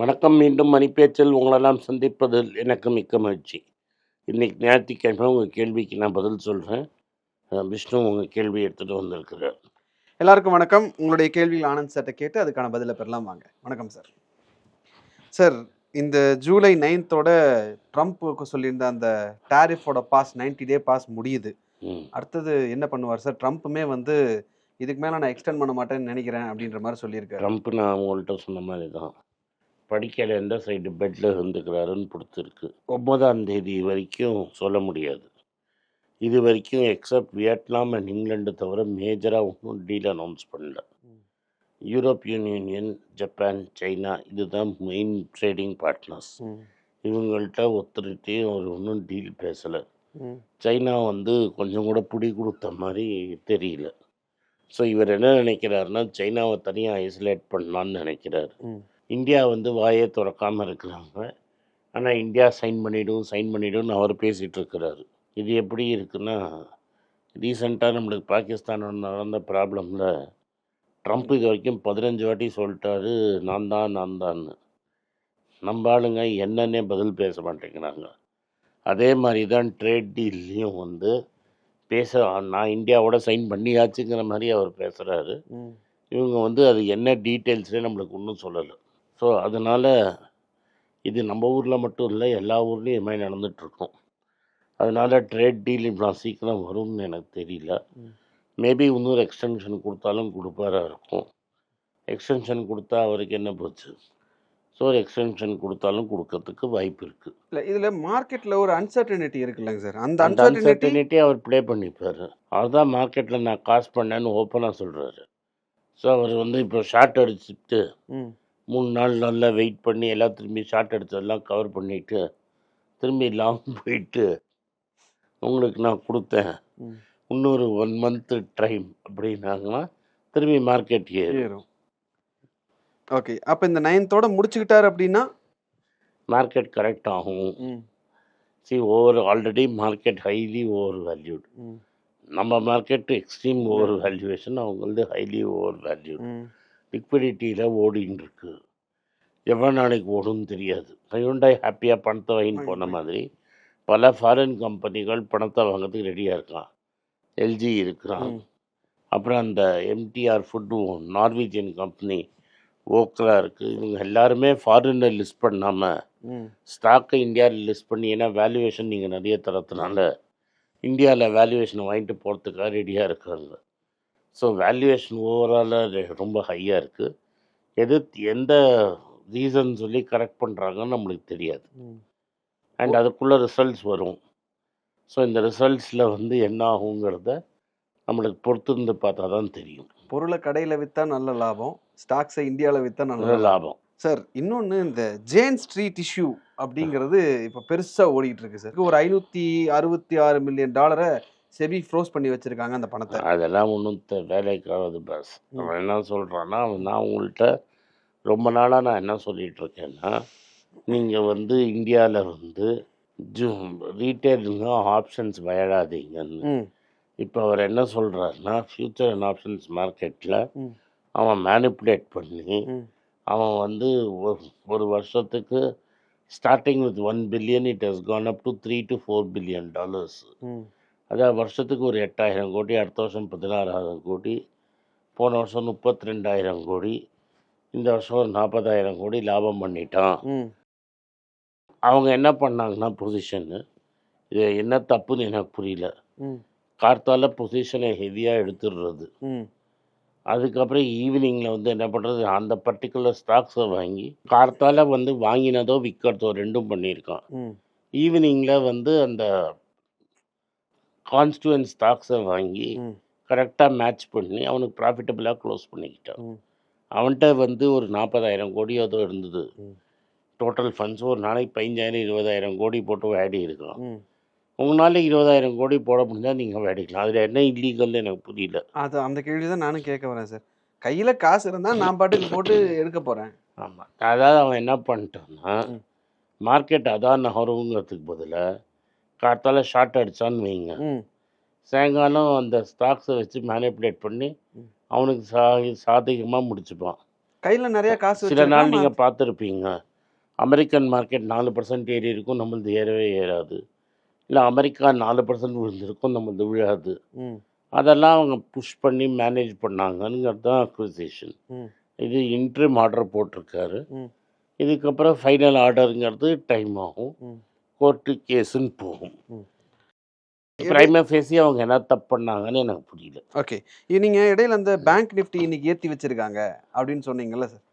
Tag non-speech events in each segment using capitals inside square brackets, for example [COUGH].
வணக்கம். மீண்டும் மணிப்பேச்சில் உங்களெல்லாம் சந்திப்பதில் எனக்கு மிக்க மகிழ்ச்சி. இன்னைக்கு ஞாயிற்றுக்கிழமை உங்கள் கேள்விக்கு நான் பதில் சொல்கிறேன் விஷ்ணு உங்கள் கேள்வி எடுத்துகிட்டு வந்திருக்கிறார். எல்லாருக்கும் வணக்கம். உங்களுடைய கேள்வியில் ஆனந்த் சார்ட்ட கேட்டு அதுக்கான பதிலை பெறலாம் வாங்க. வணக்கம் சார் சார் இந்த ஜூலை நைன்த்தோட ட்ரம்ப் சொல்லியிருந்த அந்த டாரிஃபோட பாஸ் 90 டே பாஸ் முடியுது. அடுத்தது என்ன பண்ணுவார் சார் ட்ரம்ப்புமே வந்து இதுக்கு மேலே நான் எக்ஸ்டெண்ட் பண்ண மாட்டேன்னு நினைக்கிறேன் அப்படின்ற மாதிரி சொல்லியிருக்காரு. ட்ரம்ப் நான் உங்கள்கிட்ட சொன்ன மாதிரி தான். படிக்கல எந்த சைடு பெட்டில் இருந்துக்கிறாருன்னு பொறுத்திருக்கு ஒன்பதாம் தேதி வரைக்கும் சொல்ல முடியாது. இது வரைக்கும் எக்ஸப்ட் வியட்நாம் அண்ட் இங்கிலாந்து தவிர மேஜராக ஒன்றும் டீல் அனௌன்ஸ் பண்ணல. யூரோப்பியன் யூனியன் ஜப்பான் சைனா இதுதான் மெயின் ட்ரேடிங் பார்ட்னர்ஸ் இவங்கள்ட்ட ஒருத்தருகிட்டையும் அவர் ஒன்றும் டீல் பேசலை. சைனா வந்து கொஞ்சம் கூட பிடி கொடுத்த மாதிரி தெரியல. ஸோ இவர் என்ன நினைக்கிறாருன்னா சைனாவை தனியாக ஐசோலேட் பண்ணலான்னு நினைக்கிறாரு. இந்தியா வந்து வாயே திறக்காமல் இருக்கிறாங்க. ஆனால் இந்தியா சைன் பண்ணிடும் சைன் பண்ணிடும்னு அவர் பேசிகிட்டு இருக்கிறாரு. இது எப்படி இருக்குன்னா ரீசெண்டாக நம்மளுக்கு பாகிஸ்தானோட நடந்த ப்ராப்ளமில் ட்ரம்ப் இது வரைக்கும் பதினஞ்சு வாட்டி சொல்லிட்டாரு நான் தான் நான் தான்னு. நம்ம ஆளுங்க என்னன்னே பதில் பேச மாட்டேங்கிறாங்க. அதே மாதிரி தான் ட்ரேட் டீல்லையும் வந்து பேச நான் இந்தியாவோட சைன் பண்ணியாச்சுங்கிற மாதிரி அவர் பேசுகிறாரு இவங்க வந்து அது என்ன டீட்டெயில்ஸ்னே நம்மளுக்கு ஒன்றும் சொல்லலை. ஸோ அதனால் இது நம்ம ஊரில் மட்டும் இல்லை எல்லா ஊர்லேயும் இது மாதிரி நடந்துகிட்ருக்கும் அதனால் ட்ரேட் டீல் இவ்வளோ சீக்கிரம் வரும்னு எனக்கு தெரியல. மேபி இன்னொரு எக்ஸ்டென்ஷன் கொடுத்தாலும் கொடுப்பாரா இருக்கும். எக்ஸ்டென்ஷன் கொடுத்தா அவருக்கு என்ன போச்சு? ஸோ ஒரு எக்ஸ்டென்ஷன் கொடுத்தாலும் கொடுக்கறதுக்கு வாய்ப்பு இருக்குது இல்ல இதுல மார்க்கெட்ல ஒரு அன்சர்டனிட்டி இருக்குல்லங்க சார் அந்த அன்சர்டனிட்டி அவர் ப்ளே பண்ணிப்பார். அவர் தான் மார்க்கெட்டில் நான் காசு பண்ணேன்னு ஓப்பனாக சொல்கிறாரு ஸோ அவர் வந்து இப்போ ஷார்ட் அடிச்சுட்டு மூணு நாள் நல்லா வெயிட் பண்ணி எல்லாம் திரும்பி ஷார்ட் அடிச்சதெல்லாம் கவர் பண்ணிவிட்டு திரும்பி லாங் [LAUGHS] போயிட்டு உங்களுக்கு நான் கொடுத்தேன். இன்னொரு ஒன் மந்த்து டைம் அப்படின்னாங்கன்னா திரும்பி மார்க்கெட் ஏறும். ஓகே அப்ப இந்த நைன்த்தோட முடிச்சுக்கிட்டாரு அப்படின்னா? மார்க்கெட் கரெக்ட் ஆகும். See over already market highly overvalued நம்ம மார்க்கெட் எக்ஸ்ட்ரீம் ஓவர் வேல்யூவேஷன் அவங்களது ஹைலி ஓவர் வேல்யூட் லிக்விடிட்டியில் ஓடின்னு இருக்கு எவ்வளோ நாளைக்கு ஓடும்னு தெரியாது. ஹையுண்டாய் ஹாப்பியாக பணத்தை வாங்கின்னு போன மாதிரி பல ஃபாரின் கம்பெனிகள் பணத்தை வாங்குறதுக்கு ரெடியாக இருக்கான். எல்ஜி இருக்கிறான். அப்புறம் அந்த MTR food Norwegian company Orkla இருக்குது இவங்க எல்லாருமே ஃபாரினில் லிஸ்ட் பண்ணாமல் ஸ்டாக்கை இந்தியாவில் லிஸ்ட் பண்ணி ஏன்னா வேல்யூவேஷன் நீங்கள் நிறைய தரத்துனால இந்தியாவில் வேல்யூவேஷன் வாங்கிட்டு போகிறதுக்காக ரெடியாக இருக்காங்க. ஸோ வேல்யூவேஷன் ஓவராலாக ரொம்ப ஹையாக இருக்குது எது எந்த ரீசன் சொல்லி கரெக்ட் பண்ணுறாங்கன்னு நம்மளுக்கு தெரியாது. அண்ட் அதுக்குள்ளே ரிசல்ட்ஸ் வரும். ஸோ இந்த ரிசல்ட்ஸில் வந்து என்ன ஆகுங்கிறத நம்மளுக்கு பொறுத்திருந்து பார்த்தா தான் தெரியும். பொருளை கடையில வித்தா நல்ல லாபம் ஸ்டாக்ஸை இந்தியால வித்தா நல்ல லாபம். சார் இன்னொன்று இந்த ஜேன் ஸ்ட்ரீட் இஷ்யூ அப்படிங்கிறது இப்போ பெருசா ஓடிட்டு இருக்கு சார் ஒரு ஐநூத்தி அறுபத்தி ஆறு மில்லியன் டாலரை செபி ஃப்ரோஸ் பண்ணி வச்சிருக்காங்க அந்த பணத்தை. அதெல்லாம் ஒன்றும் வேலைக்காகாது பஸ். அவன் என்ன சொல்கிறான்னா நான் உங்கள்கிட்ட ரொம்ப நாளாக நான் என்ன சொல்லிட்டு இருக்கேன்னா நீங்கள் வந்து இந்தியாவில் வந்து ஜூ ரீட்டைலுங்க ஆப்ஷன்ஸ் விளையாடாதீங்கன்னு இப்போ அவர் என்ன சொல்கிறாருன்னா ஃப்யூச்சர் அண்ட் ஆப்ஷன்ஸ் மார்க்கெட்டில். அவன் மேனிப்புலேட் பண்ணி அவன் வந்து ஒரு வருஷத்துக்கு starting with one billion it has gone up to three to four billion dollars அதான் வருஷத்துக்கு ஒரு எட்டாயிரம் கோடி அடுத்த வருஷம் பதினாறாயிரம் கோடி போன வருஷம் முப்பத்தி ரெண்டாயிரம் கோடி இந்த வருஷம் ஒரு நாற்பதாயிரம் கோடி லாபம் பண்ணிட்டான். அவங்க என்ன பண்ணாங்கன்னா பொசிஷனு இது என்ன தப்புன்னு எனக்கு புரியல. கார்த்தால பொசிஷனை ஹெவியாக எடுத்துடுறது. அதுக்கப்புறம் ஈவினிங்கில் வந்து என்ன பண்ணுறது அந்த பர்டிகுலர் ஸ்டாக்ஸை வாங்கி கார்த்தால வந்து வாங்கினதோ விற்கிறதோ ரெண்டும் பண்ணியிருக்கான். ஈவினிங்கில் வந்து அந்த கான்ஸ்டுவன் ஸ்டாக்ஸை வாங்கி கரெக்டாக மேட்ச் பண்ணி அவனுக்கு ப்ராஃபிட்டபுளாக க்ளோஸ் பண்ணிக்கிட்டான். அவன்கிட்ட வந்து ஒரு நாற்பதாயிரம் கோடி ஏதோ இருந்தது. டோட்டல் ஃபண்ட்ஸ் ஒரு நாளைக்கு பதினஞ்சாயிரம் இருபதாயிரம் கோடி போட்டு வேடி இருக்கலாம் உங்களால் இருபதாயிரம் கோடி போட முடிஞ்சால் நீங்கள் வேடிக்கலாம். அதில் என்ன இல்லீகல்னு எனக்கு புரியல. அது அந்த கேள்வி தான் நானும் கேட்க வரேன் சார் கையில காசு இருந்தா நான் பாட்டுக்கு போட்டு எடுக்க போறேன். ஆமாம் அதாவது அவன் என்ன பண்ணிட்டான்னா. மார்க்கெட் அதான் நகருங்கிறதுக்கு பதிலாக காத்தால ஷார்ட் அடிச்சான்னு வைங்க. சாயங்காலம் அந்த ஸ்டாக்ஸை வச்சு மேனிப்புலேட் பண்ணி. அவனுக்கு சா சாதகமாக முடிச்சுப்பான். கையில நிறைய காசு சில நாள் நீங்கள் பார்த்துருப்பீங்க. அமெரிக்கன் மார்க்கெட் நாலு பர்சன்ட் ஏறி இருக்கும் நம்மளது ஏறவே ஏறாது. இல்லை அமெரிக்கா நாலு பர்சன்ட் விழுந்திருக்கும் நம்மளது விழாது. அதெல்லாம் அவங்க புஷ் பண்ணி மேனேஜ் பண்ணாங்கங்கிறது தான் அக்விசேஷன் இது இன்ட்ரீம் ஆர்டர் போட்டிருக்காரு. இதுக்கப்புறம் ஃபைனல் ஆர்டருங்கிறது டைம் ஆகும். கோர்ட்டு கேஸுன்னு போகும். பிரைம ஃபேஸி அவங்க என்ன தப்பு பண்ணாங்கன்னு எனக்கு புரியல. ஓகே. நீங்க இடையில அந்த பேங்க் நிஃப்டி இன்னைக்கு ஏத்தி வச்சிருக்காங்க அப்படின்னு சொன்னீங்கல்ல சார்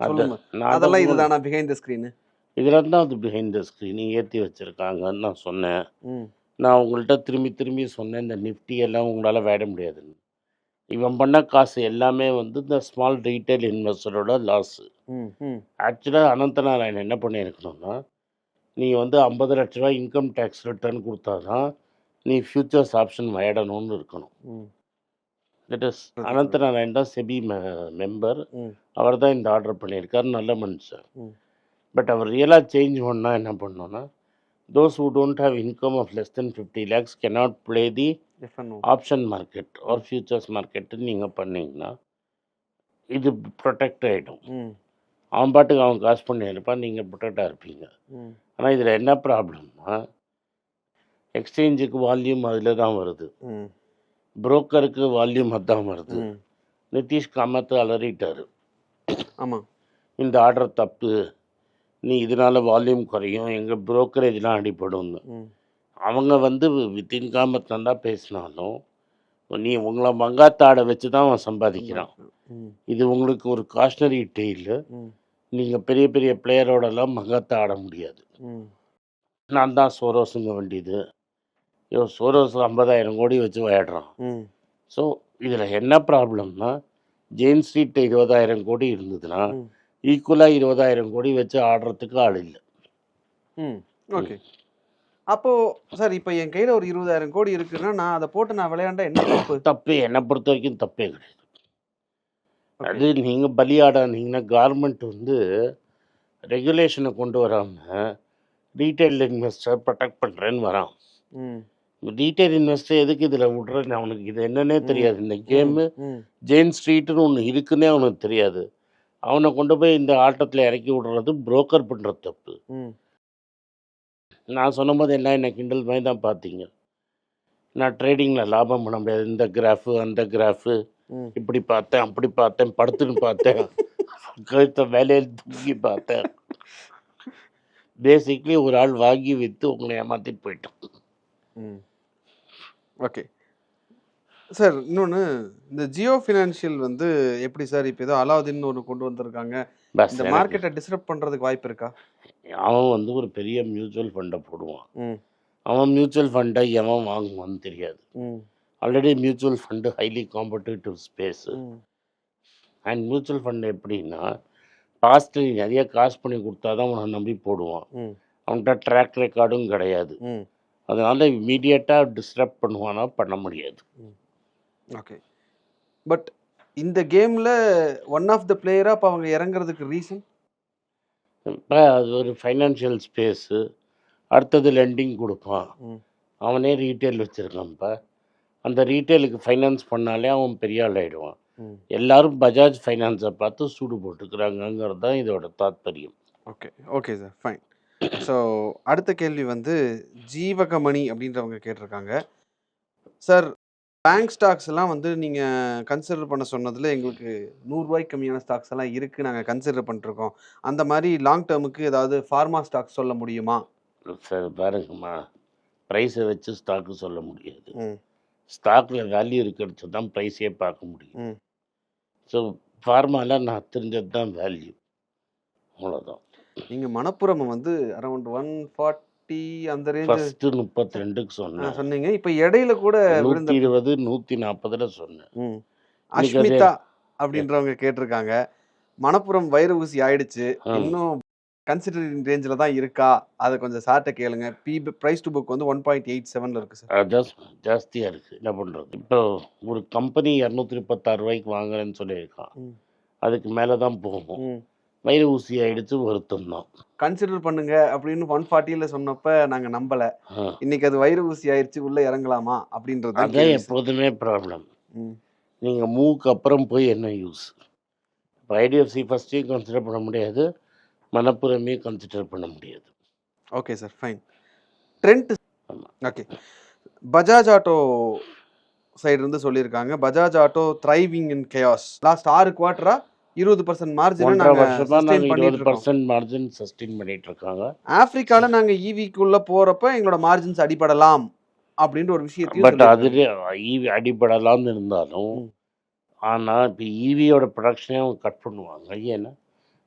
அதெல்லாம் தான் இதுதானா பிஹைண்ட் த ஸ்கிரீன் இதில் தான் அது பிஹைண்ட் த ஸ்க்ரீனிங் ஏற்றி வச்சுருக்காங்கன்னு நான் சொன்னேன். நான் உங்கள்கிட்ட திரும்பி திரும்பி சொன்னேன் இந்த நிஃப்டி எல்லாம் உங்களால் வேட முடியாதுன்னு. இவன் பண்ண காசு எல்லாமே வந்து இந்த ஸ்மால் ரீட்டைல் இன்வெஸ்டரோட லாஸு ஆக்சுவலாக அனந்தநாராயணன் என்ன பண்ணியிருக்கணும்னா நீ வந்து ஐம்பது லட்ச ரூபா இன்கம் டேக்ஸ் ரிட்டர்ன் கொடுத்தா தான் நீ ஃப்யூச்சர்ஸ் ஆப்ஷன் விளையாடணும்னு இருக்கணும். ம். தட் இஸ் அனந்தநாராயண் தான் செபி மெம்பர். அவர் தான் இந்த ஆர்டர் பண்ணியிருக்காரு. நல்ல மனுஷன். பட் அவர் ரியலாக சேஞ்ச் பண்ணால் என்ன பண்ணோன்னா those who don't have income of less than fifty lakhs cannot play the option market or futures மார்க்கெட்டுன்னு நீங்கள் பண்ணீங்கன்னா இது ப்ரொடெக்ட் ஆகிடும் அவன் பாட்டுக்கு அவன் காசு பண்ணியிருப்பான். நீங்கள் ப்ரொடெக்டாக இருப்பீங்க. ஆனால் இதில் என்ன ப்ராப்ளம்னா எக்ஸ்சேஞ்சுக்கு வால்யூம் அதில் தான் வருது புரோக்கருக்கு வால்யூம் அதான் வருது. நிதிஷ் காமத் அலறிட்டார். ஆமாம் இந்த ஆர்டர் தப்பு. நீ இதனால வால்யூம் குறையும். எங்கள் புரோக்கரேஜ்லாம் அடிப்படும்னு அவங்க வந்து வித்தின் காமத்தில் தான் பேசினாலும் நீ உங்களை மங்காத்தாடை வச்சு தான் அவன் சம்பாதிக்கிறான். இது உங்களுக்கு ஒரு காஷ்னரி டெய்லு நீங்கள் பெரிய பெரிய பிளேயரோடலாம் மங்காத்த ஆட முடியாது. நான் தான் சோரோஸுங்க வேண்டியது. ஐயோ சோரோஸ் ஐம்பதாயிரம் கோடி வச்சு விளையாடுறான். ஸோ இதில் என்ன ப்ராப்ளம்னா ஜெயின் ஸ்ட்ரீட் இருபதாயிரம் கோடி இருந்ததுன்னா. ஈக்குவலாக இருபதாயிரம் கோடி வச்சு ஆடுறதுக்கு ஆள் இல்லை. ம். ஓகே. அப்போ சார் இப்போ என் கையில ஒரு இருபதாயிரம் கோடி இருக்குன்னா நான் அதை போட்டு நான் விளையாண்டா என்ன தப்பு? தப்பே என்னை பொறுத்த வரைக்கும் தப்பே கிடையாது. அது நீங்கள் பலியாடானீங்கன்னா கார்மெண்ட் வந்து ரெகுலேஷனை கொண்டு வராமல் ரீட்டைல் இன்வெஸ்டர் ப்ரொடெக்ட் பண்ணுறேன்னு வரான். ம். ரீட்டைல் இன்வெஸ்டர் எதுக்கு இதில் விட்றேன்னு அவனுக்கு இது என்னன்னே தெரியாது. இந்த கேமு ஜெயின் ஸ்ட்ரீட்னு ஒன்று இருக்குன்னே அவனுக்கு தெரியாது. அவனை கொண்டு போய் இந்த ஆட்டத்தில் இறக்கி விடுறது புரோக்கர் பண்ணுற தப்பு. நான் சொன்னபோது எல்லாம் என்னை கிண்டல் மாதிரி தான் பார்த்தீங்க நான் ட்ரேடிங்கில் லாபம் பண்ண முடியாது. இந்த கிராஃபு அந்த கிராஃபு இப்படி பார்த்தேன் அப்படி பார்த்தேன் படுத்துன்னு பார்த்தேன். கழுத்த வேலையில் தூக்கி பார்த்தேன். பேசிக்லி ஒரு ஆள் வாங்கி விற்று உங்களை ஏமாற்றிட்டு போயிட்டான். ஓகே. சார் இன்னொன்று இந்த ஜியோ ஃபினான்ஷியல் வந்து எப்படி சார் இப்போ ஏதோ அலாவுதீன் ஒன்று கொண்டு வந்திருக்காங்க. இந்த மார்க்கெட்டை டிஸ்டர்ப் பண்ணுறதுக்கு வாய்ப்பு இருக்கா? அவன் வந்து ஒரு பெரிய மியூச்சுவல் ஃபண்டை போடுவான். அவன் மியூச்சுவல் ஃபண்டை எவன் வாங்குவான்னு தெரியாது. Already mutual fund highly competitive space and mutual fund எப்படின்னா பாஸ்ட்டு நிறைய காசு பண்ணி கொடுத்தா தான் உன்னை நம்பி போடுவான். அவன்கிட்ட ட்ராக் ரெக்கார்டும் கிடையாது. அதனால் இம்மீடியட்டாக டிஸ்டர்ப் பண்ணுவானா? பண்ண முடியாது. ஓகே பட் இந்த கேமில் ஒன் ஆஃப் த பிளேயராக இப்போ அவங்க இறங்குறதுக்கு ரீசன் இப்போ அது ஒரு ஃபைனான்ஷியல் ஸ்பேஸு அடுத்தது லெண்டிங் கொடுப்பான். அவனே ரீட்டைல் வச்சுருக்கான்ப்பா அந்த ரீட்டைலுக்கு ஃபைனான்ஸ் பண்ணாலே அவன் பெரிய ஆள் ஆயிடுவான் ம். எல்லாரும் பஜாஜ் ஃபைனான்ஸை பார்த்து சூடு போட்டுக்கிறாங்கங்கிறது தான் இதோட தாத்பரியம். Okay okay sir fine so அடுத்த கேள்வி வந்து ஜீவகமணி அப்படின்றவங்க கேட்டிருக்காங்க. சார் பேங்க் ஸ்டாக்ஸ் எல்லாம் வந்து நீங்கள் கன்சிடர் பண்ண சொன்னதில் எங்களுக்கு நூறுரூவாய்க்கு கம்மியான ஸ்டாக்ஸ் எல்லாம் இருக்குது நாங்கள் கன்சிடர் பண்ணிருக்கோம் அந்த மாதிரி லாங் டேர்முக்கு ஏதாவது ஃபார்மா ஸ்டாக்ஸ் சொல்ல முடியுமா? சரி பாருங்கம்மா. ப்ரைஸை வச்சு ஸ்டாக்கு சொல்ல முடியாது. ம். ஸ்டாக்கில் வேல்யூ இருக்கிறது தான் ப்ரைஸே பார்க்க முடியும். ஸோ ஃபார்மாவில் நான் தெரிஞ்சது தான் வேல்யூ அவ்வளோதான் நீங்கள் மணப்புரம் வந்து அரௌண்ட் ஒன் ஃபார்ட்டி அந்த ரேஞ்ச் முப்பத்தி ரெண்டுக்கு சொன்னேன். சொன்னீங்க. இப்போ இடையில கூட விழுந்த இருபது நூற்றி நாற்பதில் சொன்னேன் அஷ்மிதா அப்படின்றவங்க கேட்டிருக்காங்க. மணப்புரம் வைர ஊசி ஆயிடுச்சு. இன்னும் கன்சிடரிங் ரேஞ்சில் தான் இருக்கா? அதை கொஞ்சம் சார்ட்ட கேளுங்க. பி ப்ரைஸ் டு புக் வந்து ஒன் பாயிண்ட் எயிட் செவனில் இருக்கு சார் அதான் ஜாஸ்தியாக இருக்குது என்ன பண்ணுறது இப்போ ஒரு கம்பெனி இரநூத்தி முப்பத்தாறு ரூபாய்க்கு வாங்குறேன்னு சொல்லியிருக்கான். அதுக்கு மேலே தான் போகும் ம் வயிறு ஊசி ஆயிடுச்சு வருத்தம் தான். கன்சிடர் பண்ணுங்க அப்படின்னு ஒன் ஃபார்ட்டியில் சொன்னப்ப நாங்கள் நம்பலை. இன்னைக்கு அது வைர ஊசி ஆயிடுச்சு உள்ள இறங்கலாமா அப்படின்றது தான் அதான். எப்போதுமே ப்ராப்ளம் ம். நீங்கள் மூவுக்கு அப்புறம் போய் என்ன யூஸ் இப்போ ஐடிஎஃப்சி ஃபஸ்ட்டையும் கன்சிடர் பண்ண முடியாது மனப்புறமே கன்சிடர் பண்ண முடியாது. Okay sir fine trend. Okay Bajaj Auto side இருந்து சொல்லியிருக்காங்க. Bajaj Auto thriving in chaos last ஆறு குவார்ட்டரா இருபது பர்சன்ட் மார்ஜின் இருபது பர்சன்ட் மார்ஜின் சஸ்டெயின் பண்ணிட்டு இருக்காங்க ஆப்பிரிக்கால நாங்க ஈவிக்குள்ள போறப்ப எங்களோட மார்ஜின்ஸ் அடிபடலாம் அப்படின்ற ஒரு விஷயத்தையும் பட் அது. ஈவி அடிபடலாம்னு இருந்தாலும். ஆனால் இப்போ ஈவியோட ப்ரொடக்ஷனே அவங்க கட் பண்ணுவாங்க. ஏன்னா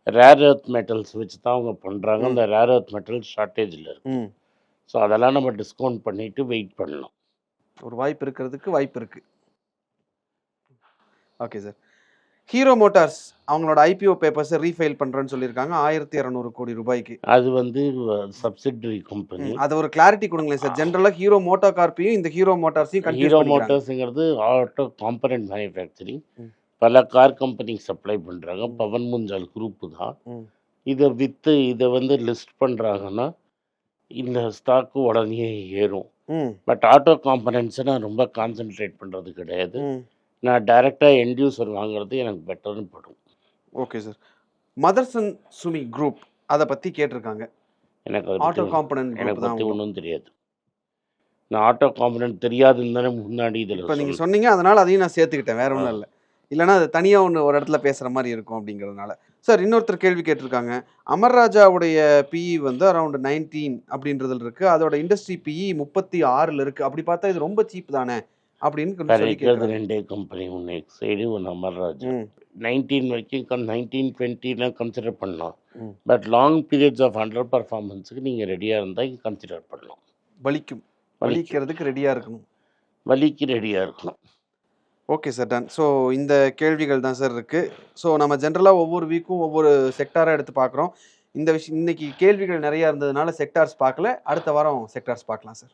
ரேர் எர்த் மெட்டல்ஸ் வச்சு தான் அவங்க பண்ணுறாங்க. அந்த ரேர் எர்த் மெட்டல்ஸ் ஷார்ட்டேஜில் இருக்கு. ஸோ அதெல்லாம் நம்ம டிஸ்கவுண்ட் பண்ணிட்டு வெயிட் பண்ணலாம் ஒரு வாய்ப்பு இருக்கிறதுக்கு வாய்ப்பு இருக்கு. ஓகே சார் ஹீரோ மோட்டார்ஸ் அவங்களோட ஐபிஓ பேப்பர்ஸை ரீஃபைல் பண்றேன்னு சொல்லியிருக்காங்க. ஆயிரத்தி இரநூறு கோடி ரூபாய்க்கு. அது வந்து சப்சிடரி கம்பெனி அது ஒரு கிளாரிட்டி கொடுங்களேன் சார். ஜென்ரலா ஹீரோ மோட்டோ கார்ப்பையும் இந்த ஹீரோ மோட்டார்ஸையும் ஹீரோ மோட்டார்ஸுங்கிறது ஆட்டோ காம்பனன்ட் மேனுஃபேக்சரிங். பல கார் கம்பெனிக்கு சப்ளை பண்ணுறாங்க பவன் முஞ்சால் குரூப்பு தான். இதை விற்று இதை வந்து லிஸ்ட் பண்ணுறாங்கன்னா இந்த ஸ்டாக்கு உடனே ஏறும். பட் ஆட்டோ காம்பனன்ட்ஸை நான் ரொம்ப கான்சென்ட்ரேட் பண்ணுறது கிடையாது. நான் டைரெக்டாக என்டியூசர் வாங்குறது எனக்கு பெட்டர்னு படும். Okay sir Motherson Sumi group அதை பத்தி கேட்டிருக்காங்க. எனக்கு ஆட்டோ பற்றி காம்பனன்ட் எனக்கு பற்றி ஒன்றும் தெரியாது. நான் ஆட்டோ காம்பனன்ட் தெரியாதுன்னு தானே முன்னாடி இப்போ இதில் நீங்க சொன்னீங்க அதனால அதையும் நான் சேர்த்துக்கிட்டேன் வேற ஒன்றும் இல்லை. இல்லைன்னா அது தனியா ஒன்று ஒரு இடத்துல பேசுற மாதிரி இருக்கும் அப்படிங்கிறதுனால. சார் இன்னொருத்தர் கேள்வி கேட்டிருக்காங்க. அமர்ராஜாவுடைய பிஇ வந்து அரௌண்ட் நைன்டீன் அப்படின்றதுல இருக்கு. அதோட இண்டஸ்ட்ரி பிஇ முப்பத்தி ஆறுல இருக்கு. அப்படி பார்த்தா இது ரொம்ப சீப் தானே? அப்படின்னு ரெண்டே கம்பெனி ஒன்று எக்ஸைடு ஒன்று அமர்ராஜ் நைன்டீன் வரைக்கும் கம் நைன்டீன் டுவெண்ட்டிலாம் கன்சிடர் பண்ணலாம். But long periods of under பர்ஃபார்மன்ஸுக்கு நீங்கள் ரெடியாக இருந்தால் கன்சிடர் பண்ணலாம். வலிக்கும். வலிக்கு வலிக்கிறதுக்கு ரெடியா இருக்கணும். வலிக்கு ரெடியாக இருக்கணும். ஓகே சார் டன் ஸோ இந்த கேள்விகள் தான் சார் இருக்கு. ஸோ நம்ம ஜென்ரலாக ஒவ்வொரு வீக்கும் ஒவ்வொரு செக்டாராக எடுத்து பார்க்குறோம். இந்த விஷயம் இன்னைக்கு கேள்விகள் நிறையா இருந்ததுனால செக்டார்ஸ் பார்க்கல. அடுத்த வாரம் செக்டார்ஸ் பார்க்கலாம் சார்